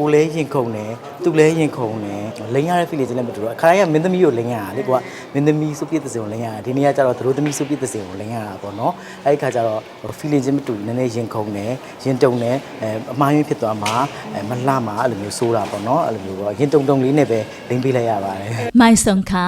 ကိုယ်လဲရင်ခုန်တယ်သူလဲရင်ခုန်တယ်လိန်ရတဲ့ feeling ချင်းလည်းမတူတော့အခါတိုင်းကမင်းသမီးကိုလိန်ရတာလေကွာမင်းသမီးစုပြည့်တဲ့စင်ကိုလိန်ရတာဒီနေ့ကကျတော့သူတို့သမီးစုပြည့်တဲ့စင်ကိုလိန်ရတာပေါ့နော်အဲ့ဒီခါကျတော့ feeling ချင်းမတူဘူးနည်းနည်းရင်ခုန်တယ်ရင်တုံတယ်အဲအမှားယွင်းဖြစ်သွားမှာအဲမလှမှာအဲ့လိုမျိုးစိုးတာပေါ့နော်အဲ့လိုမျိုးပေါ့ရင်တုံတုံလေးနဲ့ပဲလိန်ပေးလိုက်ရပါတယ်မိုင်ဆုံခါ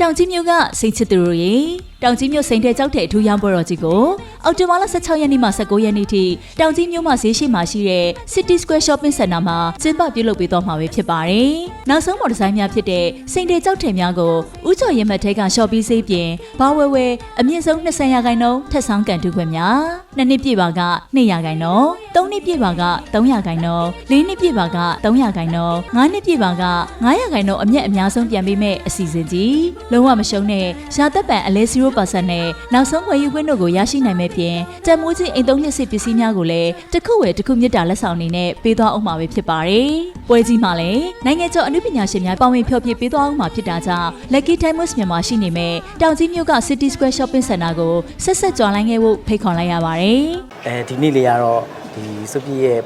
တောင်ကြီးမြို့ကစိတ်ချစ်သူတို့ရေတောင်ကြီးမြို့စိန်တဲ့ကြောက်တဲ့အထူးရောင်းပွဲတော်ကြီးကိုအောက်တိုဘာလ16ရက်နေ့မှ19ရက်နေ့ထိတောင်ကြီးမြို့မှာဈေးရှိမှာရှိတဲ့ City Square Shopping Center မှာကျင်းပပြုလုပ်ပေးသွားမှာပဲဖြစ်ပါတယ်။နောက်ဆုံးပေါ်ဒီဇိုင်းများဖြစ်တဲ့စိန်တဲ့ကြောက်တဲ့များကိုဥကျော်ရင်မတ်ထဲက shopping ဈေးပြင်ဘာဝဲဝဲအမြင့်ဆုံး20ရာခိုင်နှုန်းထက်ဆောင်ကန်တူခွင့်များနှစ်နှစ်ပြည့်ပါက2ရာခိုင်နှုန်းသုံးနှစ်ပြည့်ပါက3ရာခိုင်နှုန်းလေးနှစ်ပြည့်ပါက3ရာခိုင်နှုန်းငါးနှစ်ပြည့်ပါက9ရာခိုင်နှုန်းအမြတ်အများဆုံးပြန်ပေးမဲ့အစီအစဉ်ကြီးလုံးဝမရှုံးတဲ့ရာသက်ပံအလဲ0%နဲ့နောက်ဆုံးဝယ်ယူခွင့်တို့ကိုရရှိနိုင်မဲ့ပြင်တန်မိုးကြီးအိမ်သုံးလျှစ်စစ်ပစ္စည်းများကိုလည်းတစ်ခုဝယ်တစ်ခုမြတ်တာလက်ဆောင်အနေနဲ့ပေးသွားအောင်မှာပဲဖြစ်ပါတယ်ပွဲကြီးမှာလည်းနိုင်ငံကျော်အနုပညာရှင်များပါဝင်ဖျော်ဖြေပေးသွားအောင်မှာဖြစ်တာကြောင့် Lucky Times မြန်မာရှိနေမဲ့တောင်ကြီးမြို့က City Square Shopping Center ကိုဆက်ဆက်ကြွားလိုင်းခဲ့ဖို့ဖိတ်ခေါ်လိုက်ရပါတယ်အဲဒီနေ့လေးကတော့ဒီစုပြည့်ရဲ့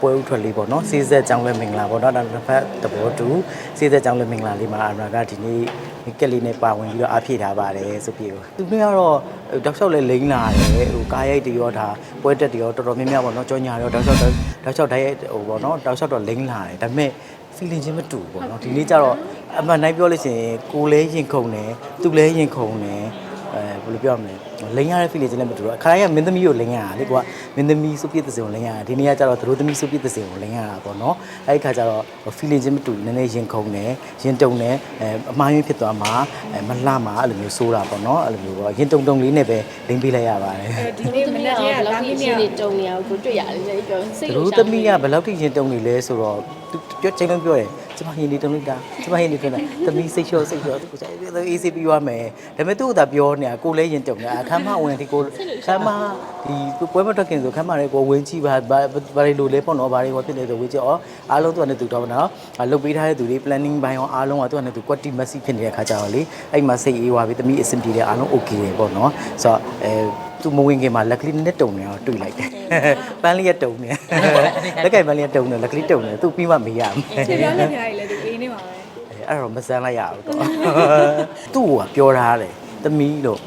ပွဲဥထွက်လေးပေါ့နော်စေးဆက်ကြောင်းလဲမင်္ဂလာပေါ့နော်ဒါတစ်ဖက်တဘောတူစေးဆက်ကြောင်းလဲမင်္ဂလာလေးမှာအမရာကဒီနေ့ ကက်လေးနဲ့ပါဝင်ပြီးတော့အားဖြည့်ထားပါတယ်စုပြည့်ကိုသူမျိုးကတော့တောက်လျှောက်လဲလိမ့်လာတယ်ဟိုကားရိုက်တွေရောဒါပွဲတက်တွေရောတော်တော်များများပေါ့နော်ကြောညာရောတောက်လျှောက်တောက်လျှောက်တိုင်းဟိုပေါ့နော်တောက်လျှောက်တော့လိမ့်လာတယ်ဒါပေမဲ့ feeling ချင်းမတူဘူးပေါ့နော်ဒီနေ့ကျတော့အမှန်တိုင်းပြောလို့ရှိရင်ကိုယ်လဲရင်ခုန်တယ်သူလဲရင်ခုန်တယ်အဲဘယ်လိုပြောရမလဲ လိန်ရတဲ့ feeling ချင်းလည်းမတူတော့အခါတိုင်းကမင်းသမီးကိုလိန်ရတာလေကွာမင်းသမီးစုပြည့်တဲ့စင်ကိုလိန်ရတာဒီနေ့ကကျတော့သူတို့သမီးစုပြည့်တဲ့စင်ကိုလိန်ရတာပေါ့နော်အဲဒီခါကျတော့ feeling ချင်းမတူနည်းနည်းရင်ခုန်တယ်ရင်တုံတယ်အဲအမှားယွင်းဖြစ်သွားမှာအဲမလှမှာအဲ့လိုမျိုးစိုးတာပေါ့နော်အဲ့လိုမျိုးပေါ့ရင်တုံတုံလေးနဲ့ပဲလိန်ပေးလိုက်ရပါတယ်ဒီနေ့မနေ့ကတာမီးနေတုံနေအောင်ကိုတွေ့ရတယ်လေပြောစိတ်သူတို့သမီးကဘယ်လောက်ထိရင်တုံနေလဲဆိုတော့သူပြောချိန်လုံးပြောတယ်ကျမရင်နေတုံလိုက်တာကျမရင်နေတုံတာသမီးစိတ်လျှော့စိတ်လျှော့သူကကျ သူအေးစီပြီးသွားမယ်ဒါပေမဲ့သူ့ကသာပြောနေတာကိုလည်းရင်တုံနေတာအခမ်းမဝင်ဒီကိုခမ်းမဒီပွဲမထွက်ခင်ဆိုခမ်းမလေးကိုဝင်ကြည့်ပါဘာဘာတွေလိုလဲပေါ့နော်ဘာတွေဟောဖြစ်နေဆိုဝင်ကြည့်ဩအားလုံးသူကလည်းသူတော့နော်လုတ်ပေးထားတဲ့သူတွေ planning ဘိုင်းရောအားလုံးကသူကလည်းသူ quality message ဖြစ်နေတဲ့ခါကြတော့လေအဲ့မှာစိတ်အေးသွားပြီသမီးအဆင်ပြေတယ်အားလုံး okay တယ်ပေါ့နော်ဆိုတော့အဲသူမဝင်ခင်မှာလက်ကလေးနဲ့တုံနေအောင်တွေ့လိုက်တယ်ပန်းလေးကတုံနေလက်ကင်ပန်းလေးကတုံနေလက်ကလေးတုံနေသူပြီးမှမေးရမယ်ခြေပြားလက်ပြားကြီးလည်းဒီ အေးနေပါပဲအဲ့တော့မစမ်းလိုက်ရဘူးတော့သူ့ကပြောထားတယ်သမီးလို့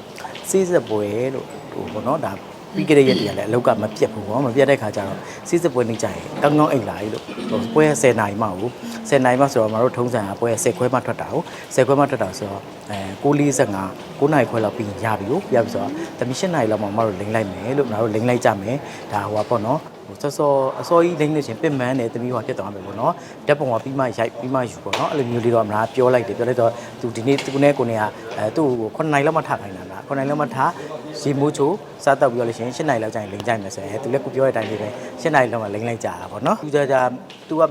စေးစက်ပွဲလို့ဟိုဘောနော်ဒါပြီးကြတဲ့ရက်တည်းကလည်းအလောက်ကမပြတ်ဘူးပေါ့မပြတ်တဲ့ခါကျတော့စေးစက်ပွဲနေကြရင်ကောင်းကောင်းအိတ်လာပြီလို့ဟိုပွဲ10နာရီမှဟုတ်10နာရီမှဆိုတော့မတို့ထုံးစံကပွဲ10ခွဲမှထွက်တာဟုတ်10ခွဲမှထွက်တာဆိုတော့အဲ9:45 9နာရီခွဲလောက်ပြီးရပြီဟုတ်ရပြီဆိုတော့သမီး7နာရီလောက်မှမတို့လိမ့်လိုက်မယ်လို့မတို့လိမ့်လိုက်ကြမယ်ဒါဟိုပါပေါ့နော်ဟို စောစောအစောကြီးလိမ့်လို့ချင်းပင်မန်းတယ်သမီးဟိုဖြစ်သွားမယ်ပေါ့နော်ဓာတ်ပုံကပြီးမှရိုက်ပြီးမှယူပေါ့နော်အဲ့လိုမျိုးလေးတော့အမလားပြောလိုက်တယ်ပြောလိုက်တော့သူဒီနေ့သူနဲ့ကိုနေကအဲသူ့ကို9နိုင်လောက်မှထားခိုင်းတာလား9နိုင်လောက်မှထားရေမိုးချိုစားတော့ပြောလို့ရှိရင်7နိုင်လောက်ကျရင်လိမ့်ကြိုင်မယ်ဆိုရင်သူလည်းကိုပြောတဲ့အတိုင်းလေးပဲ7နိုင်လောက်မှလိမ့်လိုက်ကြတာပေါ့နော်သူကြကြသူက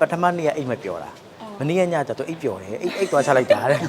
ပထမနေ့ကအိတ်မပြောတာမနေ့ကညကျတော့အိတ်ပြောတယ်အိတ်အိတ်သွားချလိုက်တာတဲ့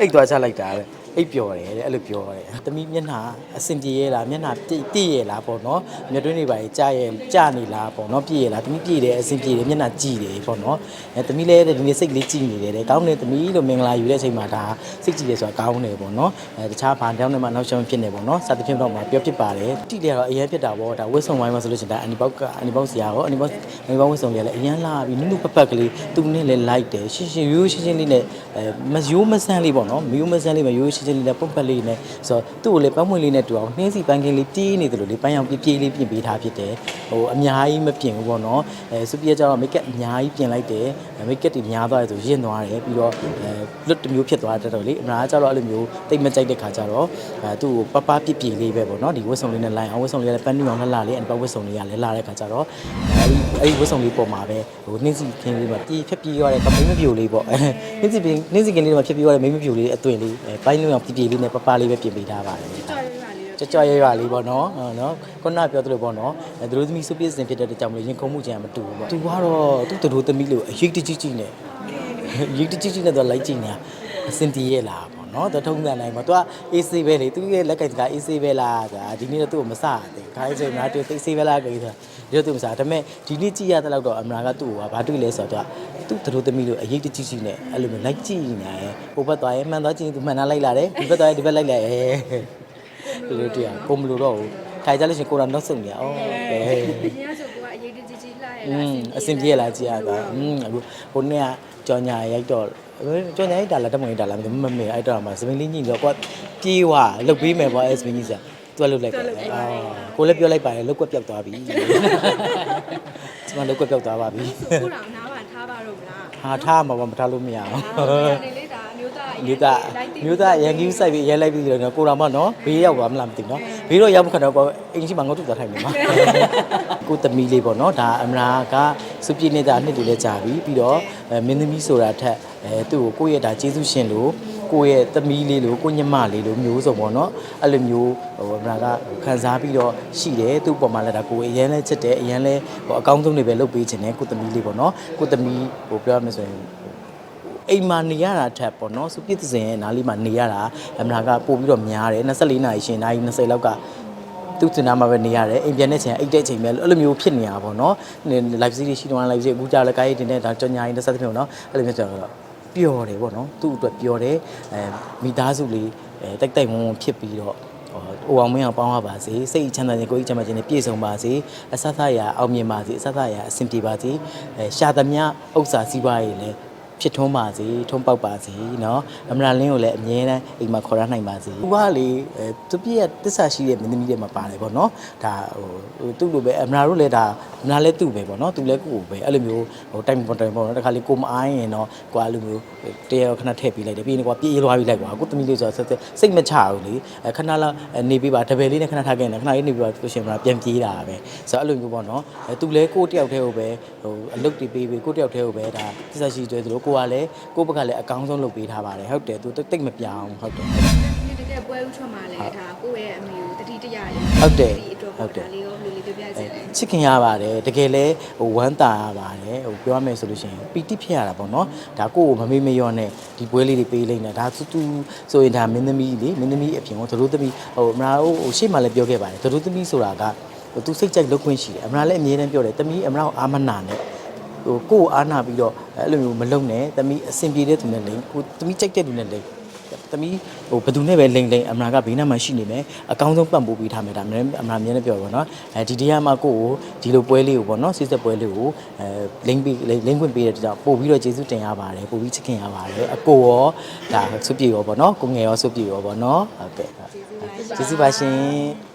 အိတ်သွားချလိုက်တာတဲ့ အိတ်ပြောတယ်တဲ့အဲ့လိုပြောတယ်တမီးမျက်နှာအစင်ပြေရဲ့လားမျက်နှာပြည့်ပြည့်ရဲ့လားပေါ့နော်မျက်တွင်းတွေပါကြာရဲ့ကြာနေလားပေါ့နော်ပြည့်ရဲ့လားတမီးပြည့်တယ်အစင်ပြေတယ်မျက်နှာကြည်တယ်ပေါ့နော်အဲတမီးလည်းဒီနေ့စိတ်ကလေးကြည်နေတယ်တဲ့ကောင်းတယ်တမီးလို့မင်္ဂလာယူတဲ့အချိန်မှာဒါစိတ်ကြည်တယ်ဆိုတာကောင်းတယ်ပေါ့နော်အဲတခြားဘာတောင်းနေမှနောက်ရှုံးဖြစ်နေပေါ့နော်စသဖြင့်တော့မှာပြောဖြစ်ပါတယ်တိတယ်ကတော့အရင်ဖြစ်တာပေါ့ဒါဝစ်ဆုံဝိုင်းမှာဆိုလို့ရှိရင်ဒါအန်နီဘောက်ကအန်နီဘောက်ဆရာရောအန်နီဘောက်အန်နီဘောက်ဝစ်ဆုံလေးလည်းအရင်လာပြီးနုနုပပတ်ကလေးသူနဲ့လည်းလိုက်တယ်ရှင်းရှင်းရိုးရိုးရှင်းရှင်းလေးနဲ့အဲမယိုးမဆန်းလေးပေါ့နော်မယိုးမဆန်းလေးမယိုးရှင်းရှင်းလေးနဲ့ပုတ်ပတ်လေးနဲ့ဆိုတော့သူ့ကိုလည်းပန်းမွေလေးနဲ့တူအောင်နှင်းစီပန်းကင်းလေးပြေးနေတယ်လို့လေပန်းရောင်ပြေးပြေးလေးပြင်ပေးထားဖြစ်တယ်ဟိုအများကြီးမပြင်ဘူးပေါ့နော်အဲစူပီယာကျတော့မိတ်ကပ်အများကြီးပြင်လိုက်တယ်မိတ်ကပ်တွေများသွားတယ်ဆိုရင်သွားတယ်ပြီးတော့အဲလွတ်တစ်မျိုးဖြစ်သွားတတ်တော့လေအများကျတော့အဲ့လိုမျိုးတိတ်မကြိုက်တဲ့ခါကျတော့အဲသူ့ကိုပပပြပြလေးပဲပေါ့နော်ဒီဝတ်စုံလေးနဲ့လိုက်အောင်ဝတ်စုံလေးလည်းပန်းနူအောင်လှလှလေးအန်ပဝတ်စုံလေးကလည်းလာတဲ့ခါကျတော့အဲဒီအဲ့ဒီဝတ်စုံလေးပေါ်မှာပဲဟိုနှင်းစီခင်းလေးမှာပြေးဖြတ်ပြေးရတဲ့ကမိမပြိုလေးပေါ့အဲနှင်းစီနှင်းစီခင်းလေးမှာဖြတ်ပြေးရတဲ့မိမပြိုလေးအသွင်လေးအဲပိုင်းလုံးအောင်ပြေးပြေးလေးနဲ့ပပလေးပဲပြင်ပေးထားပါတယ်ကြော်ရပါလေကြွကြွရွရွလေးပေါ့နော်ဟုတ်နော်ခုနကပြောသလိုပေါ့နော်အဲသူတို့သမီးစုပြည့်စင်ဖြစ်တဲ့ကြောင့်မလို့ရင်ခုန်မှုကြံမတူဘူးပေါ့သူကတော့သူ့သူတို့သမီးလို့အရေးတကြီးကြီးနဲ့ရေးတကြီးကြီးနဲ့သူလိုက်ကြည့်နေတာအစင်တီးရဲ့လားပေါ့နော်သူထုံးတဲ့နိုင်မှာသူက AC ပဲလေသူရဲ့လက်ကင်က AC ပဲလားဆိုတာဒီနေ့တော့သူ့ကိုမစတယ်ခိုင်းဆိုရင်ငါတွေ့ AC ပဲလားကိစ္စဒီတော့သူမစဒါပေမဲ့ဒီနေ့ကြည့်ရတဲ့လောက်တော့အမရာကသူ့ကိုဘာတွေ့လဲဆိုတော့သူ သူ့သူတို့သမီးတို့အရေးတကြီးကြီးနဲ့အဲ့လိုမျိုးလိုက်ကြည့်နေတယ်ဟိုဘက်သွားရင်မှန်သွားကြည့်သူမှန်တာလိုက်လာတယ်ဒီဘက်သွားရင်ဒီဘက်လိုက်လာတယ်ဒီလိုတည်းကိုမလို့တော့ဘူးထိုင်ကြလို့ရှင်ကိုတော့နောက်ဆုံးနေရအောင်ကဲအရေးတကြီးကြီးလှရလားအဆင်ပြေလားကြည်ရတာอืมအခုဟိုနေ့ကကြော်ညာရိုက်တော့ကျွန်တော်ရိုက်တာလားတမွေရိုက်တာလားမမေ့အဲ့တော့မှစပင်းလေးညှိတော့ကွာပြေးွာလုတ်ပေးမယ်ကွာအဲ့စပင်းကြီးစသူကလုတ်လိုက်တယ်အာကိုလည်းပြောလိုက်ပါတယ်လုတ်ကွက်ပြောက်သွားပြီကျွန်မလုတ်ကွက်ပြောက်သွားပါပြီအခုတော့ ဟာထားမှာပါမထားလို့မရဘူးနေလေးဒါမျိုးသားမြို့သားမြို့သားရန်ကြီးစိုက်ပြီးရဲလိုက်ပြီးတော့ကိုတော်မနော်ဘေးရောက်သွားမလားမသိဘူးနော်ဘေးတော့ရောက်မခတော့ပေါ့အင်ကြီးမှာငုတ်တူသွားထိုင်နေမှာကိုသမီးလေးပေါ့နော်ဒါအမရာကစုပြည့်နေတာနှစ်တူလဲကြာပြီပြီးတော့မင်းသမီးဆိုတာထက်အဲသူ့ကိုကိုယ့်ရဲ့ဒါကျေးဇူးရှင်လို့ ကိုယ့်ရဲ့သမီးလေးလို့ကိုညမလေးလို့မျိုးစုံပေါ့နော်အဲ့လိုမျိုးဟိုအမရာကခံစားပြီးတော့ရှိတယ်သူ့ပေါ်မှာလည်းဒါကိုအရင်လဲချစ်တယ်အရင်လဲဟိုအကောင်းဆုံးတွေပဲလုပ်ပေးခြင်းနဲ့ကိုသမီးလေးပေါ့နော်ကိုသမီးဟိုပြောရမယ်ဆိုရင်အိမ်မှာနေရတာထက်ပေါ့နော်စပြစ်စင်ရဲ့နားလေးမှာနေရတာအမနာကပို့ပြီးတော့များတယ်24နာရီရှင်နာရီ20လောက်ကသူ့တင်နာမှာပဲနေရတယ်အိမ်ပြန်တဲ့ချိန်အိတ်တဲ့ချိန်ပဲအဲ့လိုမျိုးဖြစ်နေတာပေါ့နော် live series ရှိတော့ live series အခုကြာလည်းကားရည်တင်တဲ့ဒါကြော်ညာရင်တစ်ဆက်ဖြစ်ပေါ့နော်အဲ့လိုမျိုးဆိုတော့ ပျော်တယ်ပေါ့နော်သူ့အတွက်ပျော်တယ်အဲမိသားစုလေးအဲတိုက်တိုက်ဝန်းဝန်းဖြစ်ပြီးတော့ဟိုအိုအောင်မင်းအောင်ပေါင်းရပါစေစိတ်ချမ်းသာခြင်းကိုယ်ကြီးချမ်းသာခြင်းနဲ့ပြည့်စုံပါစေအဆဆရာအောင်မြင်ပါစေအဆဆရာအဆင်ပြေပါစေအဲရှာသမျှဥစ္စာစည်းပွားရေးလည်း ဖြစ်ထွန်းပါစေထွန်းပေါက်ပါစေเนาะအမရာလင်းကိုလည်းအမြဲတမ်းအိမ်မှာခေါ်ရနိုင်ပါစေသူကလေအဲသူပြည့်ရဲ့တစ္ဆာရှိတဲ့မင်းသမီးတွေမှာပါတယ်ပေါ့เนาะဒါဟိုဟိုသူ့လိုပဲအမရာတို့လည်းဒါအမရာလည်းသူ့ပဲပေါ့เนาะသူလည်းကိုယ့်ကိုပဲအဲ့လိုမျိုးဟိုတိုင်ပေါ်တိုင်ပေါ်တခါလေးကိုမအားရင်တော့ကိုအဲ့လိုမျိုးတရားခဏထည့်ပေးလိုက်တယ်ပြီးရင်ကိုပြေးလွှားပြီးလိုက်ကွာကိုသမီးလေးဆိုတော့ဆက်ဆက်စိတ်မချဘူးလေအဲခဏလောက်နေပေးပါတပယ်လေးနဲ့ခဏထားခဲ့နေခဏလေးနေပြီးတော့သူရှင်မလားပြန်ပြေးတာပဲဆိုတော့အဲ့လိုမျိုးပေါ့เนาะအဲသူလည်းကိုယ့်တယောက်တည်းကိုပဲဟိုအလုပ်တွေပေးပေးကိုယ့်တယောက်တည်းကိုပဲဒါတစ္ဆာရှိတယ်သူတို့ ကိုကလည်းကိုယ့်ဘက်ကလည်းအကောင်းဆုံးလုပ်ပေးထားပါတယ်ဟုတ်တယ်သူတိတ်မပြောင်းဟုတ်တယ်ဒီတကယ်ပွဲဥထွက်မှာလဲဒါကိုယ့်ရဲ့အမေကိုတတိတရရဟုတ်တယ်ဒီအတွက်ဟုတ်တယ်ဒါလေးရောလူလေးပြပြစေတယ်ချစ်ခင်ရပါတယ်တကယ်လဲဟိုဝမ်းတာရပါတယ်ဟိုပြောရမယ်ဆိုလို့ရှိရင်ပီတိဖြစ်ရတာပေါ့နော်ဒါကိုယ့်ကိုမမေ့မလျော့နဲ့ဒီပွဲလေးတွေပေးလိုက်နေတာဒါသူသူဆိုရင်ဒါမင်းသမီးလေမင်းသမီးအပြင်ကိုသတို့သမီးဟိုအမရာဟိုရှေ့မှာလည်းပြောခဲ့ပါတယ်သတို့သမီးဆိုတာကဟိုသူစိတ်ကြိုက်လုပ်ခွင့်ရှိတယ်အမရာလည်းအမြဲတမ်းပြောတယ်သမီးအမရာကိုအာမနာနဲ့ ဟိုကိုယ့်ကိုအားနာပြီးတော့အဲ့လိုမျိုးမလုပ်နဲ့သမီးအဆင်ပြေတဲ့သူနဲ့လိမ့်ကိုသမီးကြိုက်တဲ့သူနဲ့လိမ့်သမီးဟိုဘယ်သူနဲ့ပဲလိမ့်လိမ့်အမနာကဘေးနားမှာရှိနေမယ်အကောင်းဆုံးပံ့ပိုးပေးထားမယ်ဒါအမနာအမနာမြင်နေပြောပါတော့အဲဒီတရားမှာကိုကိုဒီလိုပွဲလေးကိုပေါ့နော်စစ်ဆက်ပွဲလေးကိုအဲလိမ့်ပြီးလိမ့်ခွင့်ပေးတဲ့ကြောင့်ပို့ပြီးတော့ကျေးဇူးတင်ရပါတယ်ပို့ပြီးချစ်ခင်ရပါတယ်အကိုရောဒါဆုပြေရောပေါ့နော်ကိုငယ်ရောဆုပြေရောပေါ့နော်ဟုတ်ကဲ့ကျေးဇူးပါရှင်